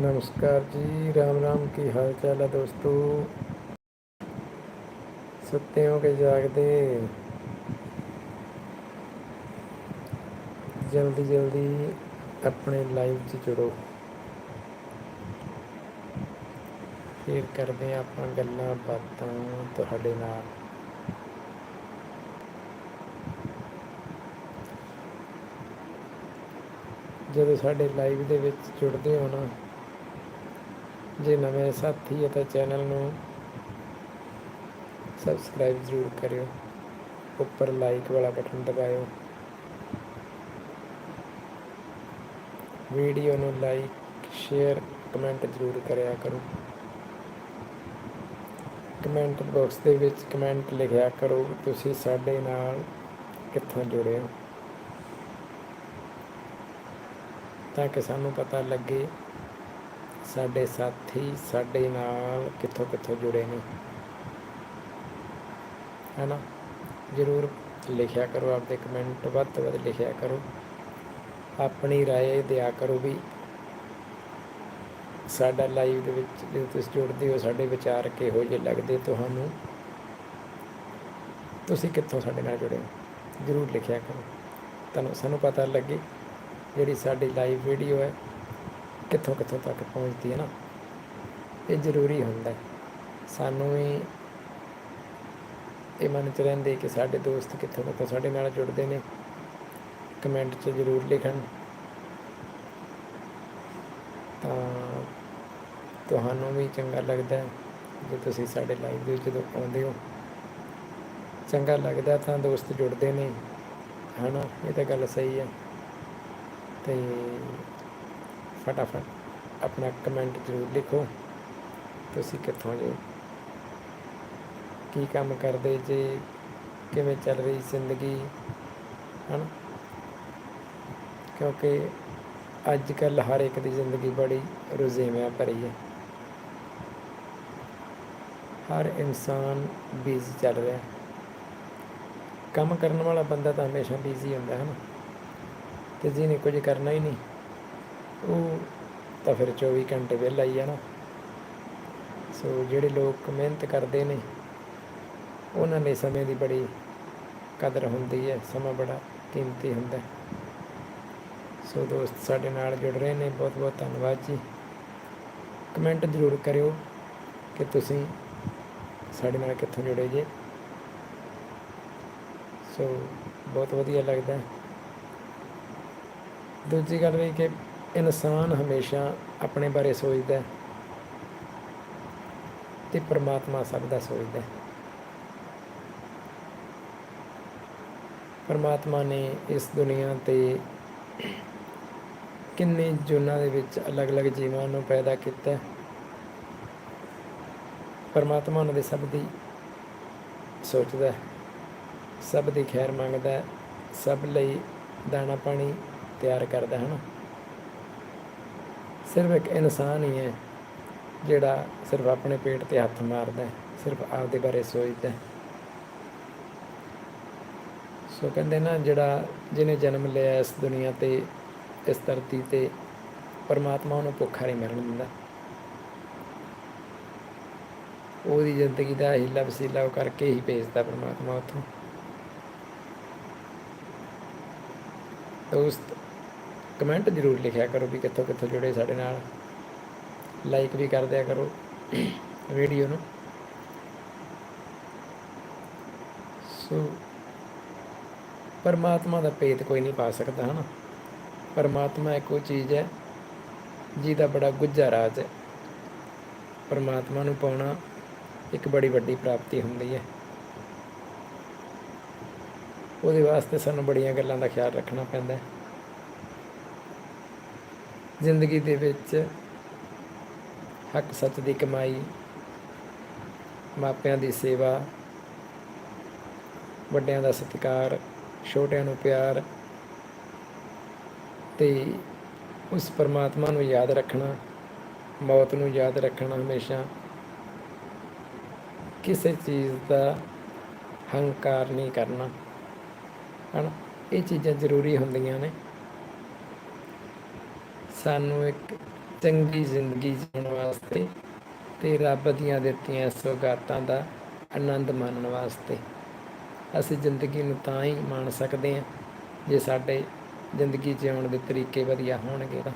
ਨਮਸਕਾਰ ਜੀ, ਰਾਮ ਰਾਮ, ਕੀ ਹਾਲ ਚਾਲ ਹੈ ਦੋਸਤੋ? ਸੁੱਤੇ ਹੋ ਕੇ ਜਾਗਦੇ। ਜਲਦੀ ਜਲਦੀ ਆਪਣੇ ਲਾਈਵ 'ਚ ਜੁੜੋ। ਫਿਰ ਕਰਦੇ ਹਾਂ ਆਪਾਂ ਗੱਲਾਂ ਬਾਤਾਂ ਤੁਹਾਡੇ ਨਾਲ। ਜਦੋਂ ਸਾਡੇ ਲਾਈਵ ਦੇ ਵਿੱਚ ਜੁੜਦੇ ਹੋ ਨਾ ਜੇ ਨਵੇਂ ਸਾਥੀ ਹੈ ਤਾਂ ਚੈਨਲ ਨੂੰ ਸਬਸਕ੍ਰਾਈਬ ਜ਼ਰੂਰ ਕਰਿਓ। ਉੱਪਰ ਲਾਈਕ ਵਾਲਾ ਬਟਨ ਦਬਾਇਓ। ਵੀਡੀਓ ਨੂੰ ਲਾਈਕ ਸ਼ੇਅਰ ਕਮੈਂਟ ਜ਼ਰੂਰ ਕਰਿਆ ਕਰੋ। ਕਮੈਂਟ ਬਾਕਸ ਦੇ ਵਿੱਚ ਕਮੈਂਟ ਲਿਖਿਆ ਕਰੋ ਤੁਸੀਂ ਸਾਡੇ ਨਾਲ ਕਿੱਥੋਂ ਜੁੜੇ ਹੋ। ਤਾਂ ਕਿ ਸਾਨੂੰ ਪਤਾ ਲੱਗੇ ਸਾਡੇ ਸਾਥੀ ਸਾਡੇ ਨਾਲ ਕਿੱਥੋਂ ਕਿੱਥੋਂ ਜੁੜੇ ਨੇ ਹੈਨਾ ਜ਼ਰੂਰ ਲਿਖਿਆ ਕਰੋ ਆਪਦੇ ਕਮੈਂਟ ਵੱਧ ਤੋਂ ਵੱਧ ਲਿਖਿਆ ਕਰੋ ਆਪਣੀ رائے ਦਿਆ ਕਰੋ ਵੀ ਸਾਡਾ ਲਾਈਵ ਦੇ ਵਿੱਚ ਜਦੋਂ ਤੁਸੀਂ ਜੁੜਦੇ ਹੋ ਸਾਡੇ ਵਿਚਾਰ ਕਿਹੋ ਜਿਹੇ ਲੱਗਦੇ ਤੁਹਾਨੂੰ ਤੁਸੀਂ ਕਿੱਥੋਂ ਸਾਡੇ ਨਾਲ ਜੁੜੇ ਹੋ ਜ਼ਰੂਰ ਲਿਖਿਆ ਕਰੋ ਤੁਹਾਨੂੰ ਸਾਨੂੰ ਪਤਾ ਲੱਗੇ ਜਿਹੜੀ ਸਾਡੀ ਲਾਈਵ ਵੀਡੀਓ ਹੈ ਕਿੱਥੋਂ ਕਿੱਥੋਂ ਤੱਕ ਪਹੁੰਚਦੀ ਹੈ ਨਾ, ਇਹ ਜ਼ਰੂਰੀ ਹੁੰਦਾ ਸਾਨੂੰ ਵੀ ਇਹ ਮਨ ਚ ਰਹਿੰਦੇ ਕਿ ਸਾਡੇ ਦੋਸਤ ਕਿੱਥੋਂ ਕਿੱਥੋਂ ਸਾਡੇ ਨਾਲ ਜੁੜਦੇ ਨੇ, ਕਮੈਂਟ 'ਚ ਜ਼ਰੂਰ ਲਿਖਣ। ਤਾਂ ਤੁਹਾਨੂੰ ਵੀ ਚੰਗਾ ਲੱਗਦਾ ਜੇ ਤੁਸੀਂ ਸਾਡੇ ਲਾਈਵ ਦੇ ਜਦੋਂ ਆਉਂਦੇ ਹੋ। ਚੰਗਾ ਲੱਗਦਾ ਤਾਂ ਦੋਸਤ ਜੁੜਦੇ ਨੇ ਹਨਾ ਇਹ ਤਾਂ ਗੱਲ ਸਹੀ ਹੈ। ਤੇ ਫਟਾਫਟ ਆਪਣਾ ਕਮੈਂਟ ਜ਼ਰੂਰ ਲਿਖੋ। ਤੁਸੀਂ ਕਿੱਥੋਂ ਜੇ? ਕੀ ਕੰਮ ਕਰਦੇ ਜੇ? ਕਿਵੇਂ ਚੱਲ ਰਹੀ ਜ਼ਿੰਦਗੀ? ਹਨ? ਕਿਉਂਕਿ ਅੱਜ ਕੱਲ ਹਰ ਇੱਕ ਦੀ ਜ਼ਿੰਦਗੀ ਬੜੀ ਰੁਝੇਵਿਆਂ ਭਰੀ ਹੈ। ਹਰ ਇਨਸਾਨ ਬਿਜ਼ੀ ਚੱਲ ਰਿਹਾ। ਕੰਮ ਕਰਨ ਵਾਲਾ ਬੰਦਾ ਤਾਂ ਹਮੇਸ਼ਾ ਬਿਜ਼ੀ ਹੁੰਦਾ ਹੈ ਨਾ ਤੇ ਜਿਹਨੇ ਕੁਝ ਕਰਨਾ ਹੀ ਨਹੀਂ। ਉਹ ਤਾਂ ਫਿਰ 24 ਘੰਟੇ ਵਿਹਲਾ ਹੀ ਹੈ ਨਾ। ਸੋ ਜਿਹੜੇ ਲੋਕ ਮਿਹਨਤ ਕਰਦੇ ਨੇ, ਉਹਨਾਂ ਲਈ ਸਮੇਂ ਦੀ ਬੜੀ ਕਦਰ ਹੁੰਦੀ ਹੈ, ਸਮਾਂ ਬੜਾ ਕੀਮਤੀ ਹੁੰਦਾ ਸੋ ਦੋਸਤ ਸਾਡੇ ਨਾਲ ਜੁੜ ਰਹੇ ਨੇ ਬਹੁਤ ਬਹੁਤ ਧੰਨਵਾਦ ਜੀ। ਕਮੈਂਟ ਜ਼ਰੂਰ ਕਰਿਓ ਕਿ ਤੁਸੀਂ ਸਾਡੇ ਨਾਲ ਕਿੱਥੋਂ ਜੁੜੇ ਜੇ। ਸੋ ਬਹੁਤ ਵਧੀਆ ਲੱਗਦਾ ਦੂਜੀ ਗੱਲ ਵੀ ਕਿ ਇਨਸਾਨ ਹਮੇਸ਼ਾ ਆਪਣੇ ਬਾਰੇ ਸੋਚਦਾ ਹੈ ਤੇ ਪ੍ਰਮਾਤਮਾ ਸਭ ਦਾ ਸੋਚਦਾ ਪਰਮਾਤਮਾ ਨੇ ਇਸ ਦੁਨੀਆ ਤੇ ਕਿੰਨੇ ਜੁਨਾਂ ਦੇ ਵਿੱਚ ਅਲੱਗ-ਅਲੱਗ ਜੀਵਾਂ ਨੂੰ ਪੈਦਾ ਕੀਤਾ ਪਰਮਾਤਮਾ ਉਹਨਾਂ ਦੇ ਸਭ ਦੀ ਸੋਚਦਾ ਸਭ ਦੀ ਖੈਰ ਮੰਗਦਾ ਸਭ ਲਈ ਦਾਣਾ ਪਾਣੀ ਤਿਆਰ ਕਰਦਾ ਹੈ ਨਾ। ਸਿਰਫ ਇੱਕ ਇਨਸਾਨ ਹੀ ਹੈ ਜਿਹੜਾ ਸਿਰਫ ਆਪਣੇ ਪੇਟ ਤੇ ਹੱਥ ਮਾਰਦਾ ਹੈ, ਸਿਰਫ ਆਪਦੇ ਬਾਰੇ ਸੋਚਦਾ ਹੈ। ਸੋ ਕਹਿੰਦੇ ਨਾ, ਜਿਹੜਾ ਜਿਹਨੇ ਜਨਮ ਲਿਆ ਇਸ ਦੁਨੀਆ ਤੇ, ਇਸ ਧਰਤੀ ਤੇ, ਪਰਮਾਤਮਾ ਉਹਨੂੰ ਭੁੱਖਾ ਨਹੀਂ ਮਰਨ ਦਿੰਦਾ। ਉਹਦੀ ਜ਼ਿੰਦਗੀ ਦਾ ਹੀਲਾ ਵਸੀਲਾ ਉਹ ਕਰਕੇ ਹੀ ਭੇਜਦਾ ਪਰਮਾਤਮਾ ਉੱਥੋਂ। ਦੋਸਤ ਕਮੈਂਟ ਜ਼ਰੂਰ ਲਿਖਿਆ ਕਰੋ ਵੀ ਕਿੱਥੋਂ ਕਿੱਥੋਂ ਜੁੜੇ ਸਾਡੇ ਨਾਲ। ਲਾਈਕ ਵੀ ਕਰ ਦਿਆ ਕਰੋ ਵੀਡੀਓ ਨੂੰ। ਸੋ ਪਰਮਾਤਮਾ ਦਾ ਭੇਦ ਕੋਈ ਨਹੀਂ ਪਾ ਸਕਦਾ, ਹਨਾ? ਪਰਮਾਤਮਾ ਇੱਕ ਉਹ ਚੀਜ਼ ਹੈ ਜਿਹਦਾ ਬੜਾ ਗੁੱਝਾ ਰਾਜ ਹੈ। ਪਰਮਾਤਮਾ ਨੂੰ ਪਾਉਣਾ ਇੱਕ ਬੜੀ ਵੱਡੀ ਪ੍ਰਾਪਤੀ ਹੁੰਦੀ ਹੈ। ਉਹਦੇ ਵਾਸਤੇ ਸਾਨੂੰ ਬੜੀਆਂ ਗੱਲਾਂ ਦਾ ਖਿਆਲ ਰੱਖਣਾ ਪੈਂਦਾ ਹੈ। ਜ਼ਿੰਦਗੀ ਦੇ ਵਿੱਚ ਹੱਕ ਸੱਚ ਦੀ ਕਮਾਈ, ਮਾਪਿਆਂ ਦੀ ਸੇਵਾ, ਵੱਡਿਆਂ ਦਾ ਸਤਿਕਾਰ, ਛੋਟਿਆਂ ਨੂੰ ਪਿਆਰ ਤੇ ਉਸ ਪਰਮਾਤਮਾ ਨੂੰ ਯਾਦ ਰੱਖਣਾ, ਮੌਤ ਨੂੰ ਯਾਦ ਰੱਖਣਾ ਹਮੇਸ਼ਾ। ਕਿਸੇ ਚੀਜ਼ ਦਾ ਹੰਕਾਰ ਨਹੀਂ ਕਰਨਾ। ਹਨ, ਇਹ ਚੀਜ਼ਾਂ ਜ਼ਰੂਰੀ ਹੁੰਦੀਆਂ ਨੇ। ਸਾਨੂੰ ਇੱਕ ਚੰਗੀ ਜ਼ਿੰਦਗੀ ਜੀਣ ਵਾਸਤੇ ਤੇ ਰੱਬ ਦੀਆਂ ਦਿੱਤੀਆਂ ਸੌਗਾਤਾਂ ਦਾ ਆਨੰਦ ਮਾਣਨ ਵਾਸਤੇ। ਅਸੀਂ ਜ਼ਿੰਦਗੀ ਨੂੰ ਤਾਂ ਹੀ ਮਾਣ ਸਕਦੇ ਹਾਂ ਜੇ ਸਾਡੇ ਜ਼ਿੰਦਗੀ ਜਿਉਣ ਦੇ ਤਰੀਕੇ ਵਧੀਆ ਹੋਣਗੇ ਤਾਂ।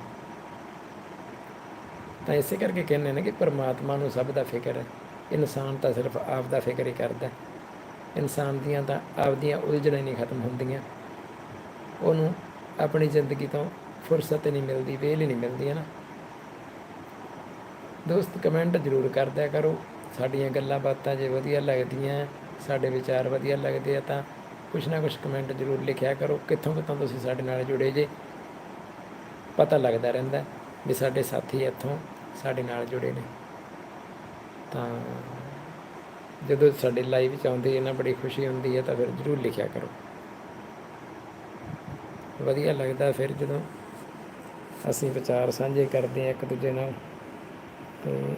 ਤਾਂ ਇਸੇ ਕਰਕੇ ਕਹਿੰਦੇ ਨੇ ਕਿ ਪਰਮਾਤਮਾ ਨੂੰ ਸਭ ਦਾ ਫਿਕਰ ਹੈ। ਇਨਸਾਨ ਤਾਂ ਸਿਰਫ ਆਪ ਦਾ ਫਿਕਰ ਹੀ ਕਰਦਾ ਹੈ। ਇਨਸਾਨ ਦੀਆਂ ਤਾਂ ਆਪਦੀਆਂ ਉਲਝਣਾਂ ਹੀ ਨਹੀਂ ਖਤਮ ਹੁੰਦੀਆਂ। ਉਹਨੂੰ ਆਪਣੀ ਜ਼ਿੰਦਗੀ ਤੋਂ ਫੁਰਸਤ ਨਹੀਂ ਮਿਲਦੀ, ਵੇਲ ਨਹੀਂ ਮਿਲਦੀ, ਹੈ ਨਾ। ਦੋਸਤ ਕਮੈਂਟ ਜ਼ਰੂਰ ਕਰਦਿਆ ਕਰੋ। ਸਾਡੀਆਂ ਗੱਲਾਂ ਬਾਤਾਂ ਜੇ ਵਧੀਆ ਲੱਗਦੀਆਂ, ਸਾਡੇ ਵਿਚਾਰ ਵਧੀਆ ਲੱਗਦੇ ਆ ਤਾਂ ਕੁਛ ਨਾ ਕੁਛ ਕਮੈਂਟ ਜ਼ਰੂਰ ਲਿਖਿਆ ਕਰੋ। ਕਿੱਥੋਂ ਕਿੱਥੋਂ ਤੁਸੀਂ ਸਾਡੇ ਨਾਲ ਜੁੜੇ ਜੇ, ਪਤਾ ਲੱਗਦਾ ਰਹਿੰਦਾ ਵੀ ਸਾਡੇ ਸਾਥੀ ਇੱਥੋਂ ਸਾਡੇ ਨਾਲ ਜੁੜੇ ਨੇ। ਤਾਂ ਜਦੋਂ ਸਾਡੇ ਲਾਈਵ ਚ ਆਉਂਦੇ, ਇਹਨਾਂ ਬੜੀ ਖੁਸ਼ੀ ਹੁੰਦੀ ਹੈ ਤਾਂ ਫਿਰ ਜ਼ਰੂਰ ਲਿਖਿਆ ਕਰੋ। ਵਧੀਆ ਲੱਗਦਾ ਫਿਰ ਜਦੋਂ ਅਸੀਂ ਵਿਚਾਰ ਸਾਂਝੇ ਕਰਦੇ ਹਾਂ ਇੱਕ ਦੂਜੇ ਨਾਲ। ਤੇ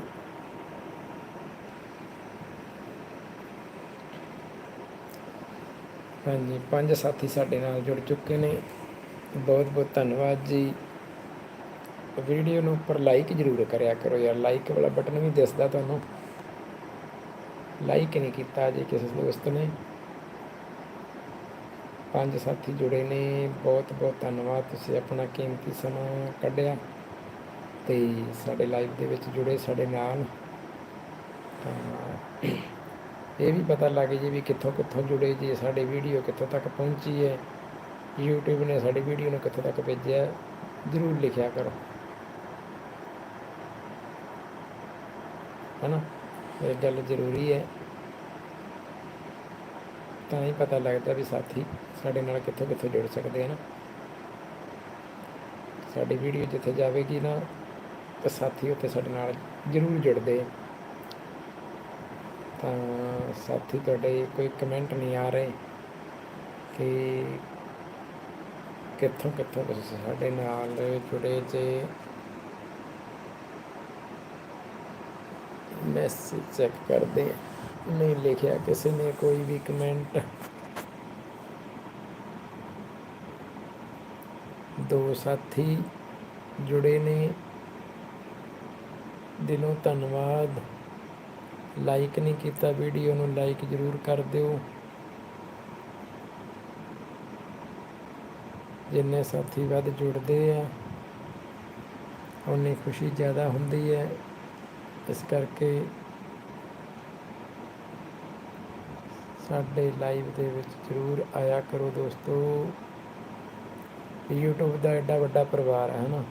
ਹਾਂਜੀ, ਪੰਜ ਸਾਥੀ ਸਾਡੇ ਨਾਲ ਜੁੜ ਚੁੱਕੇ ਨੇ। ਬਹੁਤ ਬਹੁਤ ਧੰਨਵਾਦ ਜੀ। ਵੀਡੀਓ ਨੂੰ ਉੱਪਰ ਲਾਈਕ ਜ਼ਰੂਰ ਕਰਿਆ ਕਰੋ ਯਾਰ। ਲਾਈਕ ਵਾਲਾ ਬਟਨ ਵੀ ਦਿਸਦਾ ਤੁਹਾਨੂੰ। ਲਾਈਕ ਨਹੀਂ ਕੀਤਾ ਜੇ ਕਿਸੇ ਦੋਸਤ ਨੇ। ਪੰਜ ਸਾਥੀ ਜੁੜੇ ਨੇ। ਬਹੁਤ ਬਹੁਤ ਧੰਨਵਾਦ। ਤੁਸੀਂ ਆਪਣਾ ਕੀਮਤੀ ਸਮਾਂ ਕੱਢਿਆ ਤੇ ਸਾਡੇ ਲਾਈਵ ਦੇ ਵਿੱਚ ਜੁੜੇ ਸਾਡੇ ਨਾਲ। ਤਾਂ ਇਹ ਵੀ ਪਤਾ ਲੱਗ ਜੇ ਵੀ ਕਿੱਥੋਂ ਕਿੱਥੋਂ ਜੁੜੇ ਜੀ ਸਾਡੀ ਵੀਡੀਓ ਕਿੱਥੋਂ ਤੱਕ ਪਹੁੰਚੀ ਹੈ। YouTube ਨੇ ਸਾਡੀ ਵੀਡੀਓ ਨੂੰ ਕਿੱਥੋਂ ਤੱਕ ਭੇਜਿਆ, ਜ਼ਰੂਰ ਲਿਖਿਆ ਕਰੋ। ਹਨਾ? ਇਹ ਗੱਲ ਜ਼ਰੂਰੀ ਹੈ। ਤਾਂ ਹੀ ਪਤਾ ਲੱਗਦਾ ਵੀ ਸਾਥੀ ਸਾਡੇ ਨਾਲ ਕਿੱਥੋਂ ਕਿੱਥੋਂ ਜੁੜ ਸਕਦੇ ਹਨ। ਸਾਡੀ ਵੀਡੀਓ ਜਿੱਥੇ ਜਾਵੇਗੀ ਨਾ, ਤਾਂ ਸਾਥੀ ਉੱਥੇ ਸਾਡੇ ਨਾਲ ਜ਼ਰੂਰ ਜੁੜਦੇ ਤਾਂ ਸਾਥੀ ਤੁਹਾਡੇ ਕੋਈ ਕਮੈਂਟ ਨਹੀਂ ਆ ਰਹੇ ਕਿ ਕਿੱਥੋਂ ਕਿੱਥੋਂ ਤੁਸੀਂ ਸਾਡੇ ਨਾਲ ਜੁੜੇ ਜੇ। ਮੈਸੇਜ ਚੈੱਕ ਕਰਦੇ ਹਾਂ। ਨਹੀਂ ਲਿਖਿਆ, ਕਿਸੇ ਨੇ ਕੋਈ ਵੀ ਕਮੈਂਟ ਦੋ ਸਾਥੀ ਜੁੜੇ ਨੇ। ਦਿਲੋਂ ਧੰਨਵਾਦ। ਲਾਈਕ ਨਹੀਂ ਕੀਤਾ ਵੀਡੀਓ ਨੂੰ ਲਾਈਕ ਜ਼ਰੂਰ ਕਰ ਦਿਓ। ਜਿੰਨੇ ਸਾਥੀ ਵੱਧ ਜੁੜਦੇ ਆ ਉਨੀ ਖੁਸ਼ੀ ਜ਼ਿਆਦਾ ਹੁੰਦੀ ਹੈ। ਇਸ ਕਰਕੇ ਸਾਡੇ ਲਾਈਵ ਦੇ ਵਿੱਚ ਜ਼ਰੂਰ ਆਇਆ ਕਰੋ ਦੋਸਤੋ। YouTube ਦਾ ਐਡਾ ਵੱਡਾ ਪਰਿਵਾਰ ਹੈ ਨਾ।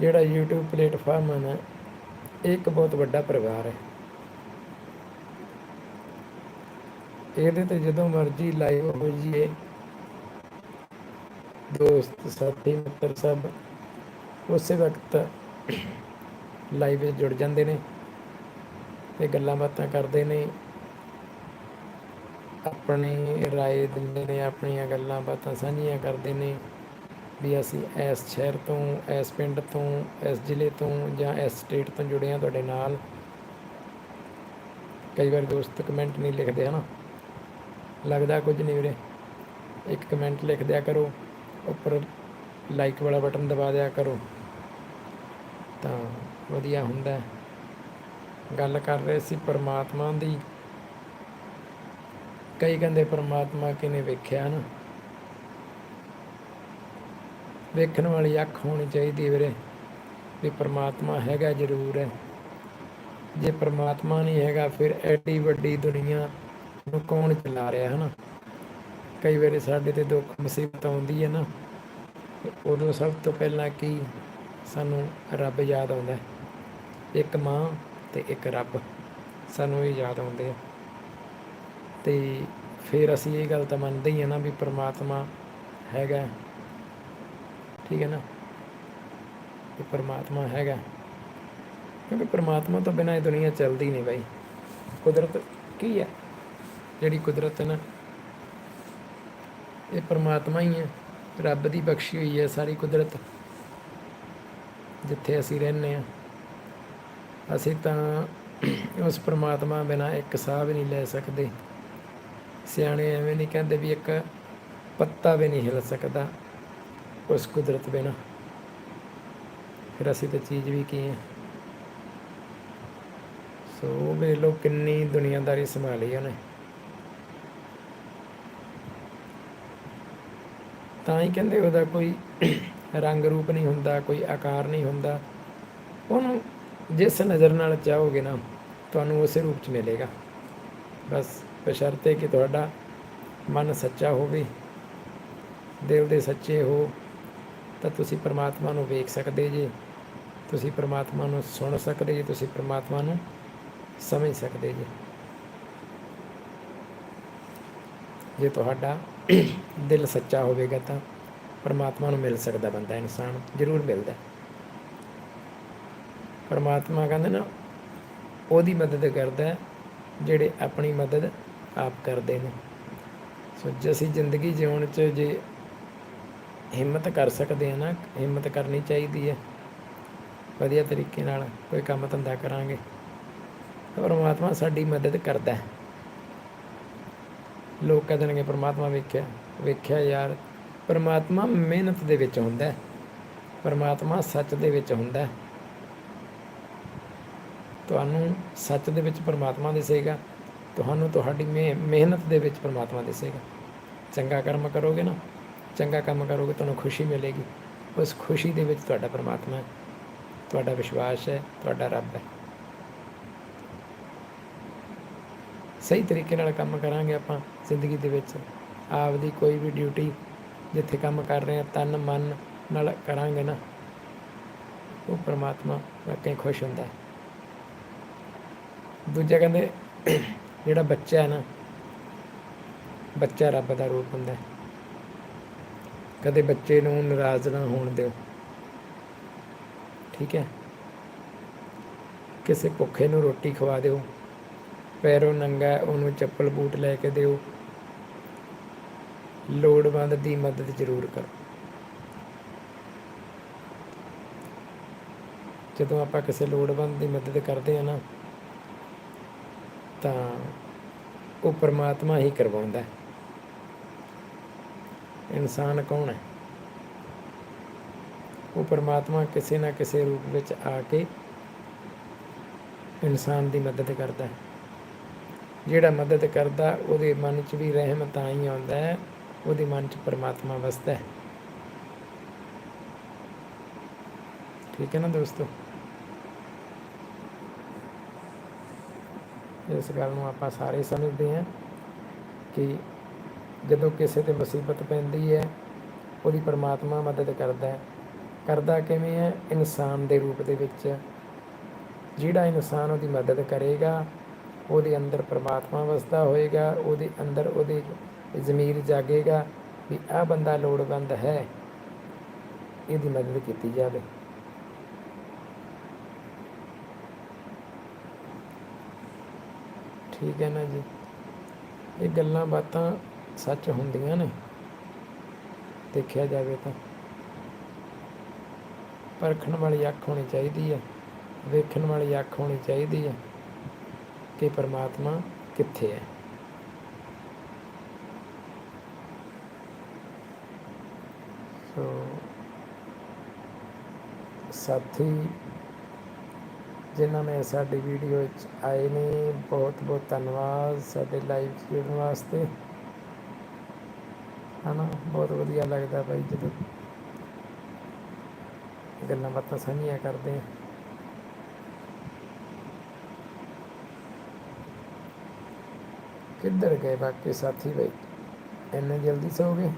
ਜਿਹੜਾ YouTube ਪਲੇਟਫਾਰਮ ਹੈ ਨਾ, ਇਹ ਇੱਕ ਬਹੁਤ ਵੱਡਾ ਪਰਿਵਾਰ ਹੈ। ਇਹਦੇ ਤੇ ਜਦੋਂ ਮਰਜ਼ੀ ਲਾਈਵ ਹੋ ਜਾਈਏ। ਦੋਸਤ, ਸਾਥੀ, ਮਿੱਤਰ ਸਭ ਉਸੇ ਵਕਤ ਲਾਈਵ ਵਿੱਚ ਜੁੜ ਜਾਂਦੇ ਨੇ। ਤੇ ਗੱਲਾਂ ਬਾਤਾਂ ਕਰਦੇ ਨੇ ਆਪਣੀ رائے ਦਿੰਦੇ ਨੇ ਆਪਣੀਆਂ ਗੱਲਾਂ ਬਾਤਾਂ ਸਾਂਝੀਆਂ ਕਰਦੇ ਨੇ ਵੀ ਅਸੀਂ ਇਸ ਸ਼ਹਿਰ ਤੋਂ ਇਸ ਪਿੰਡ ਤੋਂ ਇਸ ਜ਼ਿਲ੍ਹੇ ਤੋਂ ਜਾਂ ਇਸ ਸਟੇਟ ਤੋਂ ਜੁੜੇ ਹਾਂ ਤੁਹਾਡੇ ਨਾਲ ਕਈ ਵਾਰ ਦੋਸਤ ਕਮੈਂਟ ਨਹੀਂ ਲਿਖਦੇ ਹਨਾ ਲੱਗਦਾ ਕੁਝ ਨਹੀਂ ਵੀਰੇ ਇੱਕ ਕਮੈਂਟ ਲਿਖ ਦਿਆ ਕਰੋ ਉੱਪਰ ਲਾਈਕ ਵਾਲਾ ਬਟਨ ਦਬਾ ਦਿਆ ਕਰੋ ਤਾਂ ਵਧੀਆ ਹੁੰਦਾ ਹੈ। ਗੱਲ ਕਰ ਰਹੇ ਸੀ ਪਰਮਾਤਮਾ ਦੀ। ਕਈ ਕਹਿੰਦੇ ਪਰਮਾਤਮਾ ਕਿਨੇ ਵੇਖਿਆ ਨਾ? ਵੇਖਣ ਵਾਲੀ ਅੱਖ ਹੋਣੀ ਚਾਹੀਦੀ ਵੀਰੇ, ਵੀ ਪਰਮਾਤਮਾ ਹੈਗਾ ਜ਼ਰੂਰ ਹੈ। ਜੇ ਪਰਮਾਤਮਾ ਨਹੀਂ ਹੈਗਾ, ਫਿਰ ਐਡੀ ਵੱਡੀ ਦੁਨੀਆ ਨੂੰ ਕੌਣ ਚਲਾ ਰਿਹਾ ਹੈ ਨਾ ਕਈ ਵਾਰੀ ਸਾਡੇ ਤੇ ਦੁੱਖ ਮੁਸੀਬਤ ਆਉਂਦੀ ਹੈ ਨਾ ਉਦੋਂ ਸਭ ਤੋਂ ਪਹਿਲਾਂ ਕੀ ਸਾਨੂੰ ਰੱਬ ਯਾਦ ਆਉਂਦਾ ਇੱਕ ਮਾਂ ਤੇ ਇੱਕ ਰੱਬ ਸਾਨੂੰ ਇਹ ਯਾਦ ਆਉਂਦੇ ਆ। ਤੇ ਫਿਰ ਅਸੀਂ ਇਹ ਗੱਲ ਤਾਂ ਮੰਨਦੇ ਹੀ ਆ ਨਾ ਵੀ ਪ੍ਰਮਾਤਮਾ ਹੈਗਾ। ਠੀਕ ਹੈ ਨਾ? ਕਿ ਪ੍ਰਮਾਤਮਾ ਹੈਗਾ। ਕਿਉਂਕਿ ਪ੍ਰਮਾਤਮਾ ਤੋਂ ਬਿਨਾਂ ਇਹ ਦੁਨੀਆ ਚੱਲਦੀ ਨਹੀਂ ਬਾਈ। ਕੁਦਰਤ ਕੀ ਹੈ ਜਿਹੜੀ ਕੁਦਰਤ ਹੈ ਨਾ, ਇਹ ਪ੍ਰਮਾਤਮਾ ਹੀ ਹੈ ਰੱਬ ਦੀ ਬਖਸ਼ੀ ਹੋਈ ਹੈ ਸਾਰੀ ਕੁਦਰਤ, ਜਿੱਥੇ ਅਸੀਂ ਰਹਿੰਦੇ ਹਾਂ ਅਸੀਂ ਤਾਂ ਉਸ ਪ੍ਰਮਾਤਮਾ ਬਿਨਾਂ ਇੱਕ ਸਾਹ ਵੀ ਨਹੀਂ ਲੈ ਸਕਦੇ। ਸਿਆਣੇ ਐਵੇਂ ਨਹੀਂ ਕਹਿੰਦੇ ਵੀ ਇੱਕ ਪੱਤਾ ਵੀ ਨਹੀਂ ਹਿਲ ਸਕਦਾ, ਉਸ ਕੁਦਰਤ ਬਿਨਾਂ। ਫਿਰ ਅਸੀਂ ਤਾਂ ਚੀਜ਼ ਵੀ ਕੀ ਹੈ ਸੋ ਵੇਖ ਲਓ ਕਿੰਨੀ ਦੁਨੀਆਦਾਰੀ ਸੰਭਾਲੀ ਉਹਨੇ। ਤਾਂ ਹੀ ਕਹਿੰਦੇ ਉਹਦਾ ਕੋਈ ਰੰਗ ਰੂਪ ਨਹੀਂ ਹੁੰਦਾ, ਕੋਈ ਆਕਾਰ ਨਹੀਂ ਹੁੰਦਾ। ਉਹਨੂੰ ਜਿਸ ਨਜ਼ਰ ਨਾਲ ਚਾਹੋਗੇ ਨਾ, ਤੁਹਾਨੂੰ ਉਸੇ ਰੂਪ 'ਚ ਮਿਲੇਗਾ। ਬਸ ਬਸ਼ਰਤੇ ਕਿ ਤੁਹਾਡਾ ਮਨ ਸੱਚਾ ਹੋਵੇ, ਦਿਲ ਦੇ ਸੱਚੇ ਹੋ, ਤਾਂ ਤੁਸੀਂ ਪਰਮਾਤਮਾ ਨੂੰ ਵੇਖ ਸਕਦੇ ਜੀ, ਤੁਸੀਂ ਪਰਮਾਤਮਾ ਨੂੰ ਸੁਣ ਸਕਦੇ ਜੀ, ਤੁਸੀਂ ਪਰਮਾਤਮਾ ਨੂੰ ਸਮਝ ਸਕਦੇ ਜੀ। ਜੇ ਤੁਹਾਡਾ ਦਿਲ ਸੱਚਾ ਹੋਵੇਗਾ ਤਾਂ ਪਰਮਾਤਮਾ ਨੂੰ ਮਿਲ ਸਕਦਾ ਬੰਦਾ, ਇਨਸਾਨ ਜ਼ਰੂਰ ਮਿਲਦਾ। ਪਰਮਾਤਮਾ ਕਹਿੰਦੇ ਨਾ, ਉਹਦੀ ਮਦਦ ਕਰਦਾ ਜਿਹੜੇ ਆਪਣੀ ਮਦਦ ਆਪ ਕਰਦੇ ਨੇ। ਸੋ ਜੇ ਅਸੀਂ ਜ਼ਿੰਦਗੀ ਜਿਉਣ 'ਚ ਜੇ ਹਿੰਮਤ ਕਰ ਸਕਦੇ ਆ ਨਾ, ਹਿੰਮਤ ਕਰਨੀ ਚਾਹੀਦੀ ਹੈ। ਵਧੀਆ ਤਰੀਕੇ ਨਾਲ ਕੋਈ ਕੰਮ ਧੰਦਾ ਕਰਾਂਗੇ ਪਰਮਾਤਮਾ ਸਾਡੀ ਮਦਦ ਕਰਦਾ ਹੈ। ਲੋਕ ਕਹਿ ਦੇਣਗੇ, ਪਰਮਾਤਮਾ ਵੇਖਿਆ ਵੇਖਿਆ ਯਾਰ, ਪਰਮਾਤਮਾ ਮਿਹਨਤ ਦੇ ਵਿੱਚ ਹੁੰਦਾ ਹੈ। ਪਰਮਾਤਮਾ ਸੱਚ ਦੇ ਵਿੱਚ ਹੁੰਦਾ ਹੈ। ਤੁਹਾਨੂੰ ਸੱਚ ਦੇ ਵਿੱਚ ਪਰਮਾਤਮਾ ਦਿਸੇਗਾ, ਤੁਹਾਨੂੰ ਤੁਹਾਡੀ ਮਿਹ- ਮਿਹਨਤ ਦੇ ਵਿੱਚ ਪਰਮਾਤਮਾ ਦਿਸੇਗਾ। ਚੰਗਾ ਕਰਮ ਕਰੋਗੇ ਨਾ, ਚੰਗਾ ਕੰਮ ਕਰੋਗੇ, ਤੁਹਾਨੂੰ ਖੁਸ਼ੀ ਮਿਲੇਗੀ। ਉਸ ਖੁਸ਼ੀ ਦੇ ਵਿੱਚ ਤੁਹਾਡਾ ਪਰਮਾਤਮਾ ਹੈ, ਤੁਹਾਡਾ ਵਿਸ਼ਵਾਸ ਹੈ, ਤੁਹਾਡਾ ਰੱਬ ਹੈ। ਸਹੀ ਤਰੀਕੇ ਨਾਲ ਕੰਮ ਕਰਾਂਗੇ ਆਪਾਂ ਜ਼ਿੰਦਗੀ ਦੇ ਵਿੱਚ। ਆਪ ਦੀ ਕੋਈ ਵੀ ਡਿਊਟੀ ਜਿੱਥੇ ਕੰਮ ਕਰ ਰਹੇ ਹਾਂ, ਤਨ ਮਨ ਨਾਲ ਕਰਾਂਗੇ ਨਾ, ਉਹ ਪਰਮਾਤਮਾ ਵਾਕਈ ਖੁਸ਼ ਹੁੰਦਾ ਹੈ। ਦੂਜਾ ਕਹਿੰਦੇ, ਜਿਹੜਾ ਬੱਚਾ ਹੈ ਨਾ, ਬੱਚਾ ਰੱਬ ਦਾ ਰੂਪ ਹੁੰਦਾ ਕਦੇ ਬੱਚੇ ਨੂੰ ਨਾਰਾਜ਼ ਨਾ ਹੋਣ ਦਿਓ। ਠੀਕ ਹੈ? ਕਿਸੇ ਭੁੱਖੇ ਨੂੰ ਰੋਟੀ ਖਵਾ ਦਿਓ। ਪੈਰੋਂ ਨੰਗਾ ਉਹਨੂੰ ਚੱਪਲ ਬੂਟ ਲੈ ਕੇ ਦਿਓ। ਲੋੜਵੰਦ ਦੀ ਮਦਦ ਜ਼ਰੂਰ ਕਰੋ। ਜਦੋਂ ਆਪਾਂ ਕਿਸੇ ਲੋੜਵੰਦ ਦੀ ਮਦਦ ਕਰਦੇ ਹਾਂ ਨਾ ਤਾਂ ਉਹ ਪਰਮਾਤਮਾ ਹੀ ਕਰਵਾਉਂਦਾ ਹੈ। ਇਨਸਾਨ ਕੌਣ ਹੈ? ਉਹ ਪਰਮਾਤਮਾ ਕਿਸੇ ਨਾ ਕਿਸੇ ਰੂਪ ਵਿੱਚ ਆ ਕੇ ਇਨਸਾਨ ਦੀ ਮਦਦ ਕਰਦਾ ਹੈ। ਜਿਹੜਾ ਮਦਦ ਕਰਦਾ, ਉਹਦੇ ਮਨ 'ਚ ਵੀ ਰਹਿਮ ਤਾਂ ਹੀ ਆਉਂਦਾ ਹੈ, ਉਹਦੇ ਮਨ 'ਚ ਪਰਮਾਤਮਾ ਵਸਦਾ ਹੈ। ਠੀਕ ਹੈ ਨਾ ਦੋਸਤੋ? ਇਸ ਗੱਲ ਨੂੰ ਆਪਾਂ ਸਾਰੇ ਸਮਝਦੇ ਹਾਂ ਕਿ ਜਦੋਂ ਕਿਸੇ ਤੇ ਮੁਸੀਬਤ ਪੈਂਦੀ ਹੈ, ਉਹਦੀ ਪਰਮਾਤਮਾ ਮਦਦ ਕਰਦਾ ਹੈ। ਕਰਦਾ ਕਿਵੇਂ ਹੈ? ਇਨਸਾਨ ਦੇ ਰੂਪ ਦੇ ਵਿੱਚ। ਜਿਹੜਾ ਇਨਸਾਨ ਉਹਦੀ ਮਦਦ ਕਰੇਗਾ, ਉਹਦੇ ਅੰਦਰ ਪਰਮਾਤਮਾ ਵਸਦਾ ਹੋਏਗਾ, ਉਹਦੇ ਅੰਦਰ ਉਹਦੇ ਜ਼ਮੀਰ ਜਾਗੇਗਾ ਵੀ ਆਹ ਬੰਦਾ ਲੋੜਵੰਦ ਹੈ, ਇਹਦੀ ਮਦਦ ਕੀਤੀ ਜਾਵੇ। ਠੀਕ ਹੈ ਨਾ ਜੀ। ਇਹ ਗੱਲਾਂ ਬਾਤਾਂ ਸੱਚ ਹੁੰਦੀਆਂ ਨੇ। ਦੇਖਿਆ ਜਾਵੇ ਤਾਂ। ਪਰਖਣ ਵਾਲੀ ਅੱਖ ਹੋਣੀ ਚਾਹੀਦੀ ਹੈ ਵੇਖਣ ਵਾਲੀ ਅੱਖ ਹੋਣੀ ਚਾਹੀਦੀ ਹੈ ਕਿ ਪਰਮਾਤਮਾ ਕਿੱਥੇ ਹੈ। ਸੋ ਸਾਥੀ ਜਿਨ੍ਹਾਂ ਨੇ ਸਾਡੀ ਵੀਡੀਓ ਵਿੱਚ ਆਏ ਨੇ, ਬਹੁਤ ਬਹੁਤ ਧੰਨਵਾਦ ਸਾਡੇ ਲਾਈਵ ਜੁੜਨ ਵਾਸਤੇ। ਹਨਾ, ਬਹੁਤ ਵਧੀਆ ਲੱਗਦਾ ਬਾਈ ਜਦੋਂ ਗੱਲਾਂ ਬਾਤਾਂ ਸਾਂਝੀਆਂ ਕਰਦੇ ਹਾਂ ਕਿੱਧਰ ਗਏ ਬਾਕੀ ਸਾਥੀ ਭਾਈ ਇੰਨੇ ਜਲਦੀ ਸੋ ਗਏ?